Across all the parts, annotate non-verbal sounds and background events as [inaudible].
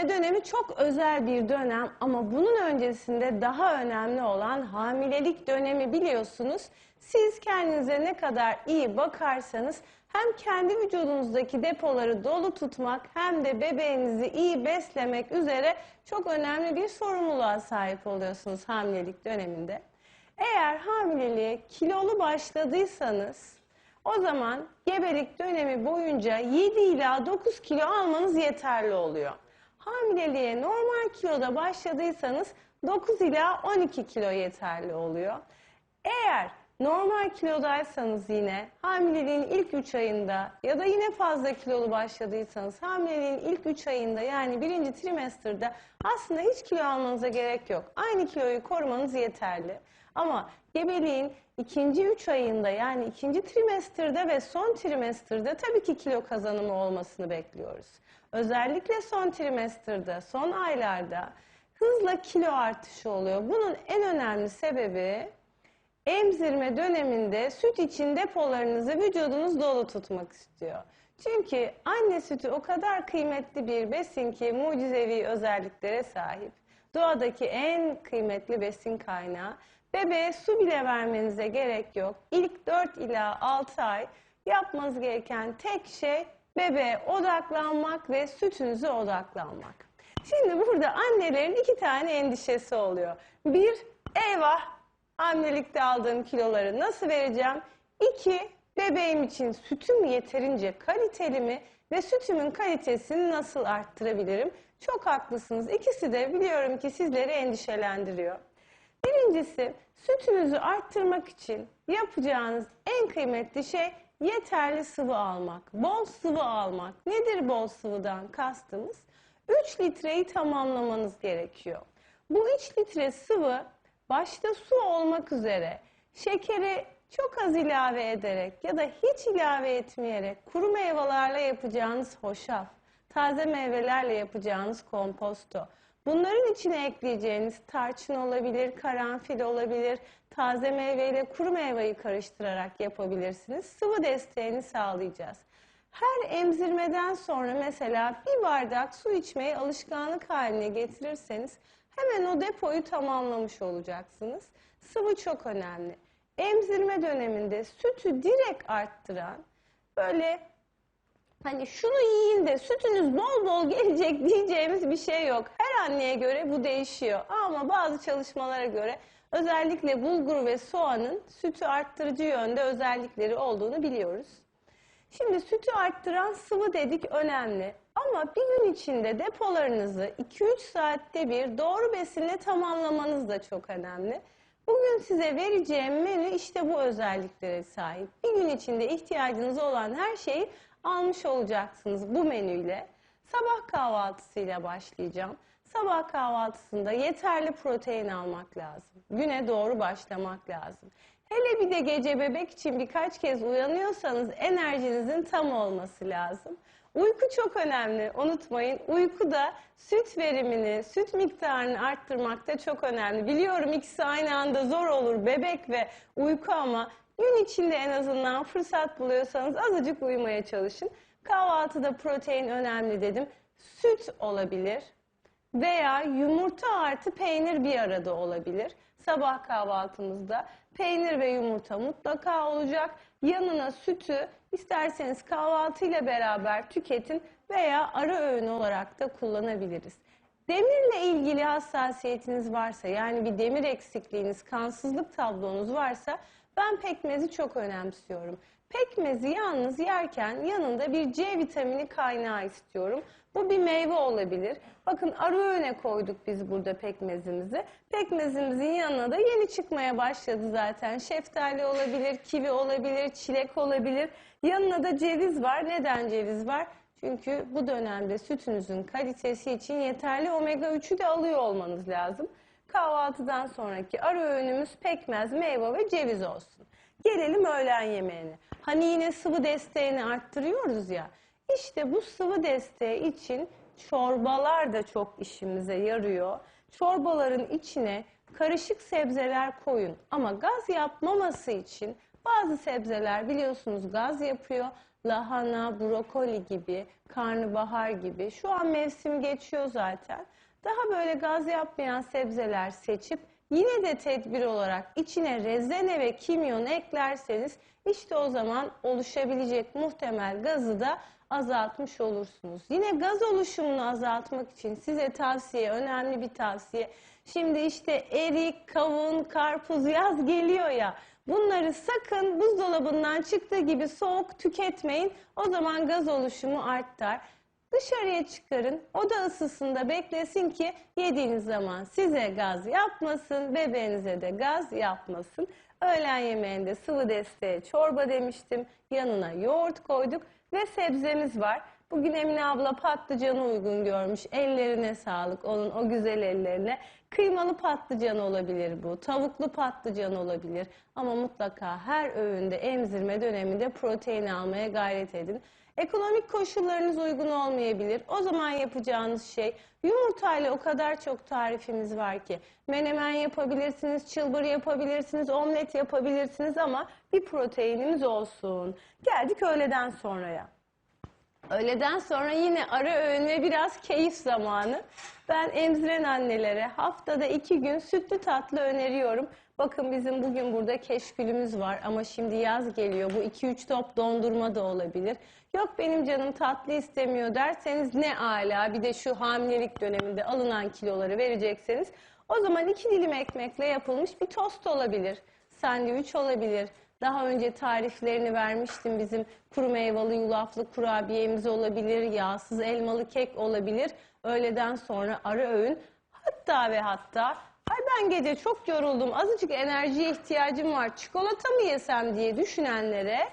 Emzirme dönemi çok özel bir dönem ama bunun öncesinde daha önemli olan hamilelik dönemi biliyorsunuz. Siz kendinize ne kadar iyi bakarsanız hem kendi vücudunuzdaki depoları dolu tutmak hem de bebeğinizi iyi beslemek üzere çok önemli bir sorumluluğa sahip oluyorsunuz hamilelik döneminde. Eğer hamileliğe kilolu başladıysanız o zaman gebelik dönemi boyunca 7 ila 9 kilo almanız yeterli oluyor. Hamileliğe normal kiloda başladıysanız 9 ila 12 kilo yeterli oluyor. Eğer normal kilodaysanız yine hamileliğin ilk 3 ayında ya da yine fazla kilolu başladıysanız hamileliğin ilk 3 ayında yani birinci trimesterde aslında hiç kilo almanıza gerek yok. Aynı kiloyu korumanız yeterli. Ama gebeliğin ikinci 3 ayında yani ikinci trimesterde ve son trimesterde tabii ki kilo kazanımı olmasını bekliyoruz. Özellikle son trimesterde, son aylarda hızla kilo artışı oluyor. Bunun en önemli sebebi emzirme döneminde süt için depolarınızı vücudunuz dolu tutmak istiyor. Çünkü anne sütü o kadar kıymetli bir besin ki mucizevi özelliklere sahip. Doğadaki en kıymetli besin kaynağı. Bebeğe su bile vermenize gerek yok. İlk 4 ila 6 ay yapmanız gereken tek şey bebeğe odaklanmak ve sütünüze odaklanmak. Şimdi burada annelerin iki tane endişesi oluyor. Bir, eyvah hamilelikte aldığım kiloları nasıl vereceğim? İki, bebeğim için sütüm yeterince kaliteli mi ve sütümün kalitesini nasıl arttırabilirim? Çok haklısınız. İkisi de biliyorum ki sizleri endişelendiriyor. Birincisi sütünüzü arttırmak için yapacağınız en kıymetli şey yeterli sıvı almak. Bol sıvı almak. Nedir bol sıvıdan kastımız? 3 litreyi tamamlamanız gerekiyor. Bu 3 litre sıvı başta su olmak üzere şekeri çok az ilave ederek ya da hiç ilave etmeyerek kuru meyvelerle yapacağınız hoşaf, taze meyvelerle yapacağınız komposto, bunların içine ekleyeceğiniz tarçın olabilir, karanfil olabilir, taze meyveyle kuru meyveyi karıştırarak yapabilirsiniz. Sıvı desteğini sağlayacağız. Her emzirmeden sonra mesela bir bardak su içmeyi alışkanlık haline getirirseniz hemen o depoyu tamamlamış olacaksınız. Sıvı çok önemli. Emzirme döneminde sütü direkt arttıran böyle hani şunu yiyin de sütünüz bol bol gelecek [laughs] diyeceğimiz bir şey yok. Anneye göre bu değişiyor. Ama bazı çalışmalara göre özellikle bulgur ve soğanın sütü arttırıcı yönde özellikleri olduğunu biliyoruz. Şimdi sütü arttıran sıvı dedik önemli. Ama bir gün içinde depolarınızı 2-3 saatte bir doğru besinle tamamlamanız da çok önemli. Bugün size vereceğim menü işte bu özelliklere sahip. Bir gün içinde ihtiyacınız olan her şeyi almış olacaksınız bu menüyle. Sabah kahvaltısıyla başlayacağım. Sabah kahvaltısında yeterli protein almak lazım. Güne doğru başlamak lazım. Hele bir de gece bebek için birkaç kez uyanıyorsanız enerjinizin tam olması lazım. Uyku çok önemli. Unutmayın. Uyku da süt verimini, süt miktarını arttırmakta çok önemli. Biliyorum ikisi aynı anda zor olur bebek ve uyku ama gün içinde en azından fırsat buluyorsanız azıcık uyumaya çalışın. Kahvaltıda protein önemli dedim. Süt olabilir veya yumurta artı peynir bir arada olabilir. Sabah kahvaltımızda peynir ve yumurta mutlaka olacak. Yanına sütü isterseniz kahvaltıyla beraber tüketin veya ara öğün olarak da kullanabiliriz. Demirle ilgili hassasiyetiniz varsa yani bir demir eksikliğiniz, kansızlık tablonuz varsa ben pekmezi çok önemsiyorum. Pekmezi yalnız yerken yanında bir C vitamini kaynağı istiyorum. Bu bir meyve olabilir. Bakın arı öğüne koyduk biz burada pekmezimizi. Pekmezimizin yanına da yeni çıkmaya başladı zaten. Şeftali olabilir, kivi olabilir, çilek olabilir. Yanına da ceviz var. Neden ceviz var? Çünkü bu dönemde sütünüzün kalitesi için yeterli omega 3'ü de alıyor olmanız lazım. Kahvaltıdan sonraki ara öğünümüz pekmez, meyve ve ceviz olsun. Gelelim öğlen yemeğine. Hani yine sıvı desteğini arttırıyoruz ya. İşte bu sıvı desteği için çorbalar da çok işimize yarıyor. Çorbaların içine karışık sebzeler koyun ama gaz yapmaması için Bazı sebzeler biliyorsunuz gaz yapıyor. Lahana, brokoli gibi, karnabahar gibi. Şu an mevsim geçiyor zaten. Daha böyle gaz yapmayan sebzeler seçip yine de tedbir olarak içine rezene ve kimyon eklerseniz işte o zaman oluşabilecek muhtemel gazı da azaltmış olursunuz. Yine gaz oluşumunu azaltmak için size tavsiye, önemli bir tavsiye. Şimdi işte erik, kavun, karpuz yaz geliyor ya. Bunları sakın buzdolabından çıktığı gibi soğuk tüketmeyin. O zaman gaz oluşumu artar. Dışarıya çıkarın, oda ısısında beklesin ki yediğiniz zaman size gaz yapmasın, bebeğinize de gaz yapmasın. Öğlen yemeğinde sıvı desteğe çorba demiştim, yanına yoğurt koyduk ve sebzemiz var. Bugün Emine abla patlıcanı uygun görmüş. Ellerine sağlık onun o güzel ellerine. Kıymalı patlıcan olabilir bu. Tavuklu patlıcan olabilir. Ama mutlaka her öğünde emzirme döneminde protein almaya gayret edin. Ekonomik koşullarınız uygun olmayabilir. O zaman yapacağınız şey yumurtayla o kadar çok tarifimiz var ki. Menemen yapabilirsiniz, çılbır yapabilirsiniz, omlet yapabilirsiniz ama bir proteininiz olsun. Geldik öğleden sonraya. Öğleden sonra yine ara öğün ve biraz keyif zamanı. Ben emziren annelere haftada iki gün sütlü tatlı öneriyorum. Bakın bizim bugün burada keşkülümüz var ama şimdi yaz geliyor. Bu 2-3 top dondurma da olabilir. Yok benim canım tatlı istemiyor derseniz ne ala bir de şu hamilelik döneminde alınan kiloları verecekseniz o zaman iki dilim ekmekle yapılmış bir tost olabilir. Sandviç olabilir. Daha önce tariflerini vermiştim. Bizim kuru meyveli yulaflı kurabiyemiz olabilir, yağsız elmalı kek olabilir. Öğleden sonra ara öğün. Hatta ve hatta ay ben gece çok yoruldum, azıcık enerjiye ihtiyacım var, çikolata mı yesem diye düşünenlere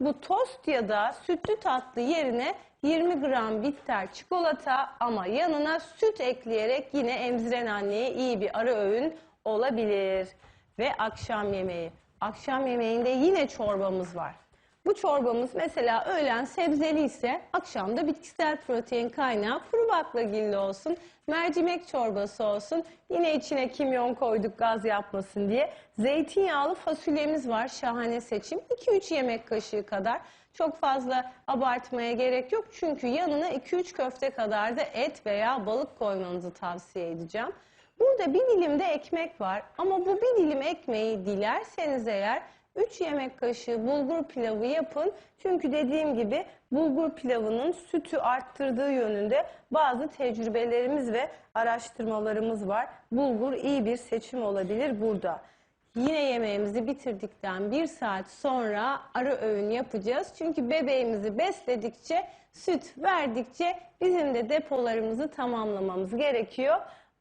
bu tost ya da sütlü tatlı yerine 20 gram bitter çikolata ama yanına süt ekleyerek yine emziren anneye iyi bir ara öğün olabilir. Ve akşam yemeği. Akşam yemeğinde yine çorbamız var. Bu çorbamız mesela öğlen sebzeli ise akşamda bitkisel protein kaynağı kuru baklagilli olsun, mercimek çorbası olsun. Yine içine kimyon koyduk gaz yapmasın diye. Zeytinyağlı fasulyemiz var şahane seçim. 2-3 yemek kaşığı kadar. Çok fazla abartmaya gerek yok çünkü yanına 2-3 köfte kadar da et veya balık koymanızı tavsiye edeceğim. Burada bir dilim de ekmek var ama bu bir dilim ekmeği dilerseniz eğer 3 yemek kaşığı bulgur pilavı yapın. Çünkü dediğim gibi bulgur pilavının sütü arttırdığı yönünde bazı tecrübelerimiz ve araştırmalarımız var. Bulgur iyi bir seçim olabilir burada. Yine yemeğimizi bitirdikten bir saat sonra ara öğün yapacağız. Çünkü bebeğimizi besledikçe, süt verdikçe bizim de depolarımızı tamamlamamız gerekiyor.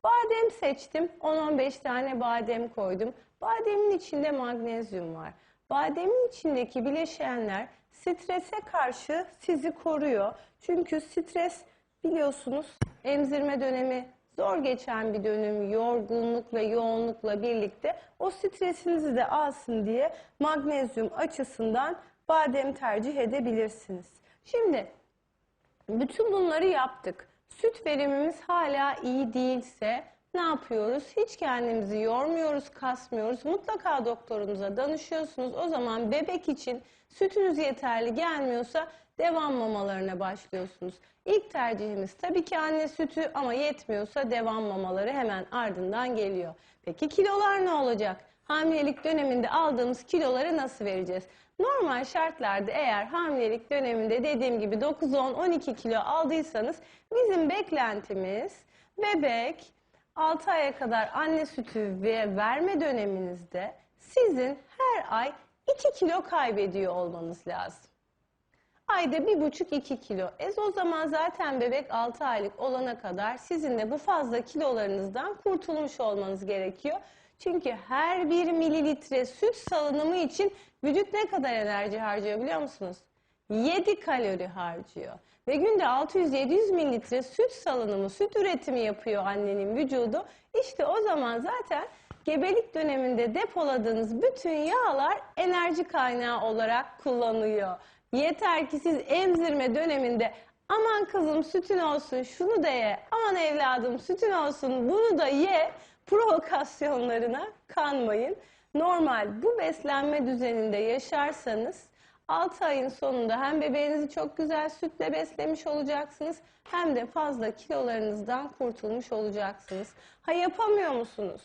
Badem seçtim. 10-15 tane badem koydum. Bademin içinde magnezyum var. Bademin içindeki bileşenler strese karşı sizi koruyor. Çünkü stres biliyorsunuz emzirme dönemi zor geçen bir dönüm, yorgunluk ve yoğunlukla birlikte o stresinizi de alsın diye magnezyum açısından badem tercih edebilirsiniz. Şimdi bütün bunları yaptık. Süt verimimiz hala iyi değilse ne yapıyoruz? Hiç kendimizi yormuyoruz, kasmıyoruz. Mutlaka doktorunuza danışıyorsunuz. O zaman bebek için sütünüz yeterli gelmiyorsa devam mamalarına başlıyorsunuz. İlk tercihimiz tabii ki anne sütü ama yetmiyorsa devam mamaları hemen ardından geliyor. Peki kilolar ne olacak? Hamilelik döneminde aldığımız kiloları nasıl vereceğiz? Normal şartlarda eğer hamilelik döneminde dediğim gibi 9, 10, 12 kilo aldıysanız bizim beklentimiz bebek 6 aya kadar anne sütü ve verme döneminizde sizin her ay 2 kilo kaybediyor olmanız lazım. Ayda 1,5-2 kilo. E o zaman zaten bebek 6 aylık olana kadar sizin de bu fazla kilolarınızdan kurtulmuş olmanız gerekiyor. Çünkü her bir mililitre süt salınımı için vücut ne kadar enerji harcıyor biliyor musunuz? 7 kalori harcıyor. Ve günde 600-700 mililitre süt salınımı, süt üretimi yapıyor annenin vücudu. İşte o zaman zaten gebelik döneminde depoladığınız bütün yağlar enerji kaynağı olarak kullanılıyor. Yeter ki siz emzirme döneminde aman kızım sütün olsun şunu da ye, aman evladım sütün olsun bunu da ye provokasyonlarına kanmayın. normal bu beslenme düzeninde yaşarsanız 6 ayın sonunda hem bebeğinizi çok güzel sütle beslemiş olacaksınız hem de fazla kilolarınızdan kurtulmuş olacaksınız. Ha yapamıyor musunuz?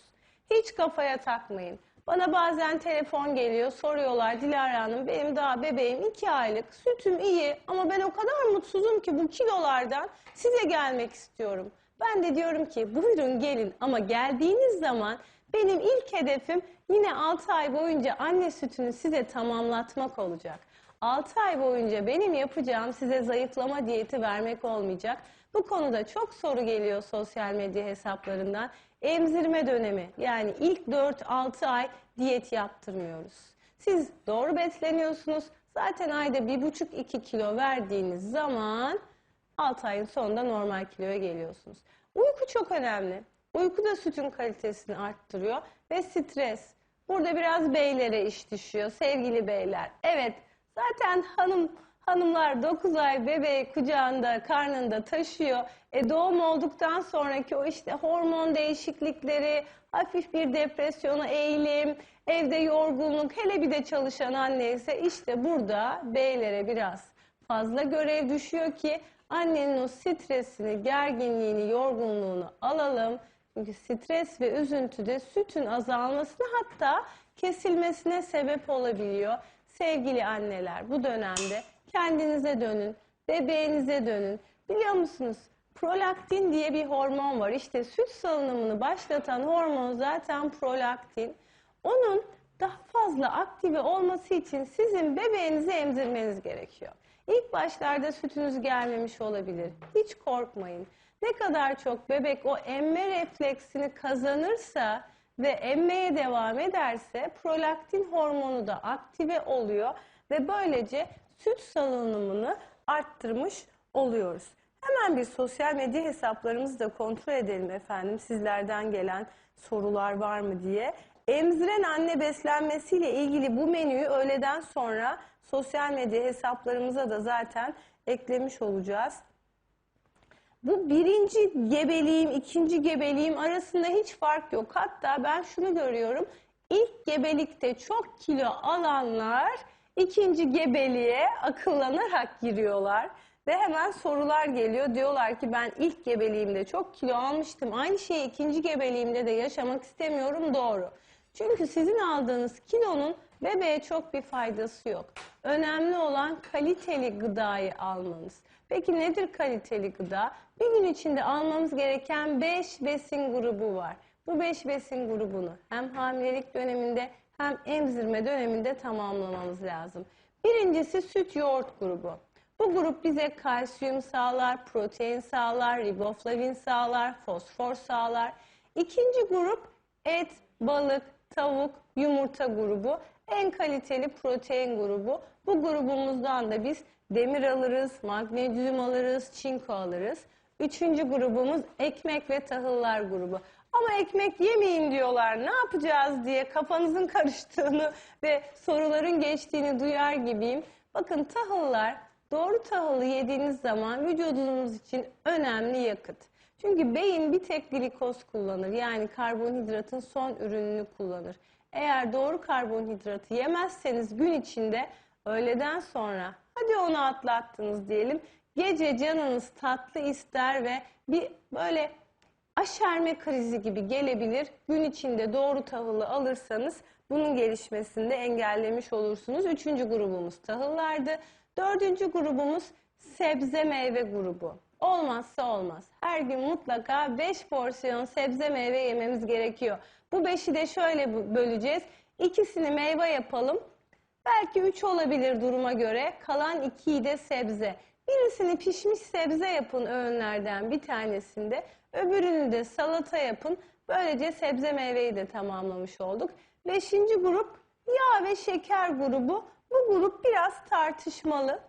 Hiç kafaya takmayın. Bana bazen telefon geliyor soruyorlar Dilara Hanım benim daha bebeğim 2 aylık sütüm iyi ama ben o kadar mutsuzum ki bu kilolardan size gelmek istiyorum. Ben de diyorum ki buyurun gelin ama geldiğiniz zaman benim ilk hedefim yine 6 ay boyunca anne sütünü size tamamlatmak olacak. 6 ay boyunca benim yapacağım size zayıflama diyeti vermek olmayacak. Bu konuda çok soru geliyor sosyal medya hesaplarından. Emzirme dönemi yani ilk 4-6 ay diyet yaptırmıyoruz. Siz doğru besleniyorsunuz. Zaten ayda 1,5-2 kilo verdiğiniz zaman 6 ayın sonunda normal kiloya geliyorsunuz. Uyku çok önemli. Uyku da sütün kalitesini arttırıyor ve stres. Burada biraz beylere iş düşüyor sevgili beyler. Evet zaten hanım hanımlar 9 ay bebeği kucağında karnında taşıyor. E doğum olduktan sonraki o işte hormon değişiklikleri, hafif bir depresyona eğilim, evde yorgunluk, hele bir de çalışan anne ise işte burada beylere biraz fazla görev düşüyor ki annenin o stresini, gerginliğini, yorgunluğunu alalım. Çünkü stres ve üzüntü de sütün azalmasına hatta kesilmesine sebep olabiliyor. Sevgili anneler bu dönemde kendinize dönün, bebeğinize dönün. Biliyor musunuz? Prolaktin diye bir hormon var. İşte süt salınımını başlatan hormon zaten prolaktin. Onun daha fazla aktive olması için sizin bebeğinizi emzirmeniz gerekiyor. İlk başlarda sütünüz gelmemiş olabilir. Hiç korkmayın. Ne kadar çok bebek o emme refleksini kazanırsa ve emmeye devam ederse prolaktin hormonu da aktive oluyor ve böylece süt salınımını arttırmış oluyoruz. Hemen bir sosyal medya hesaplarımızı da kontrol edelim efendim. Sizlerden gelen sorular var mı diye. Emziren anne beslenmesiyle ilgili bu menüyü öğleden sonra sosyal medya hesaplarımıza da zaten eklemiş olacağız. Bu birinci gebeliğim, ikinci gebeliğim arasında hiç fark yok. Hatta ben şunu görüyorum. İlk gebelikte çok kilo alanlar ikinci gebeliğe akıllanarak giriyorlar. Ve hemen sorular geliyor. Diyorlar ki ben ilk gebeliğimde çok kilo almıştım. Aynı şeyi ikinci gebeliğimde de yaşamak istemiyorum. Doğru. Çünkü sizin aldığınız kilonun bebeğe çok bir faydası yok. Önemli olan kaliteli gıdayı almanız. Peki nedir kaliteli gıda? Bir gün içinde almamız gereken 5 besin grubu var. Bu 5 besin grubunu hem hamilelik döneminde hem emzirme döneminde tamamlamamız lazım. Birincisi süt yoğurt grubu. Bu grup bize kalsiyum sağlar, protein sağlar, riboflavin sağlar, fosfor sağlar. İkinci grup et, balık, tavuk, yumurta grubu. En kaliteli protein grubu. Bu grubumuzdan da biz demir alırız, magnezyum alırız, çinko alırız. Üçüncü grubumuz ekmek ve tahıllar grubu. Ama ekmek yemeyin diyorlar. Ne yapacağız diye kafanızın [laughs] karıştığını ve soruların geçtiğini duyar gibiyim. Bakın tahıllar doğru tahılı yediğiniz zaman vücudunuz için önemli yakıt. Çünkü beyin bir tek glikoz kullanır. Yani karbonhidratın son ürününü kullanır. Eğer doğru karbonhidratı yemezseniz gün içinde öğleden sonra hadi onu atlattınız diyelim. Gece canınız tatlı ister ve bir böyle aşerme krizi gibi gelebilir. Gün içinde doğru tahılı alırsanız bunun gelişmesini de engellemiş olursunuz. Üçüncü grubumuz tahıllardı. Dördüncü grubumuz sebze meyve grubu. Olmazsa olmaz. Her gün mutlaka 5 porsiyon sebze meyve yememiz gerekiyor. Bu 5'i de şöyle böleceğiz. İkisini meyve yapalım. Belki 3 olabilir duruma göre. Kalan 2'yi de sebze. Birisini pişmiş sebze yapın öğünlerden bir tanesinde. Öbürünü de salata yapın. Böylece sebze meyveyi de tamamlamış olduk. Beşinci grup yağ ve şeker grubu. Bu grup biraz tartışmalı.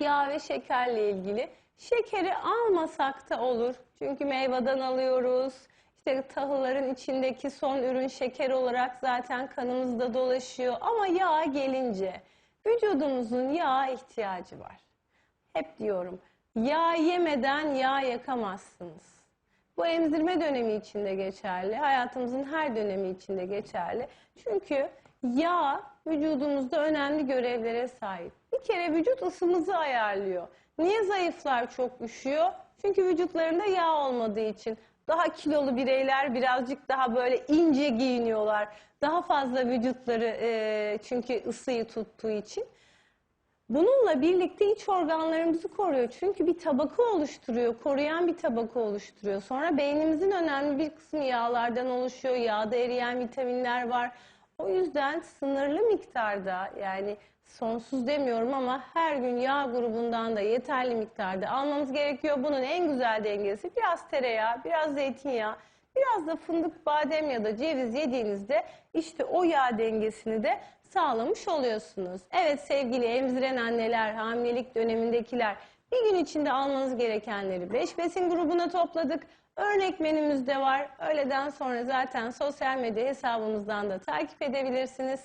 Yağ ve şekerle ilgili. Şekeri almasak da olur. Çünkü meyveden alıyoruz. İşte tahılların içindeki son ürün şeker olarak zaten kanımızda dolaşıyor. Ama yağ gelince vücudumuzun yağa ihtiyacı var. Hep diyorum yağ yemeden yağ yakamazsınız. Bu emzirme dönemi için de geçerli. Hayatımızın her dönemi için de geçerli. Çünkü yağ vücudumuzda önemli görevlere sahip. Bir kere vücut ısımızı ayarlıyor. Niye zayıflar çok üşüyor? Çünkü vücutlarında yağ olmadığı için. Daha kilolu bireyler birazcık daha böyle ince giyiniyorlar. Daha fazla vücutları e, çünkü ısıyı tuttuğu için. Bununla birlikte iç organlarımızı koruyor. Çünkü bir tabaka oluşturuyor, koruyan bir tabaka oluşturuyor. Sonra beynimizin önemli bir kısmı yağlardan oluşuyor. Yağda eriyen vitaminler var. O yüzden sınırlı miktarda yani sonsuz demiyorum ama her gün yağ grubundan da yeterli miktarda almamız gerekiyor. Bunun en güzel dengesi biraz tereyağı, biraz zeytinyağı, biraz da fındık, badem ya da ceviz yediğinizde işte o yağ dengesini de sağlamış oluyorsunuz. Evet sevgili emziren anneler, hamilelik dönemindekiler bir gün içinde almanız gerekenleri 5 besin grubuna topladık. Örnek menümüz de var. Öğleden sonra zaten sosyal medya hesabımızdan da takip edebilirsiniz.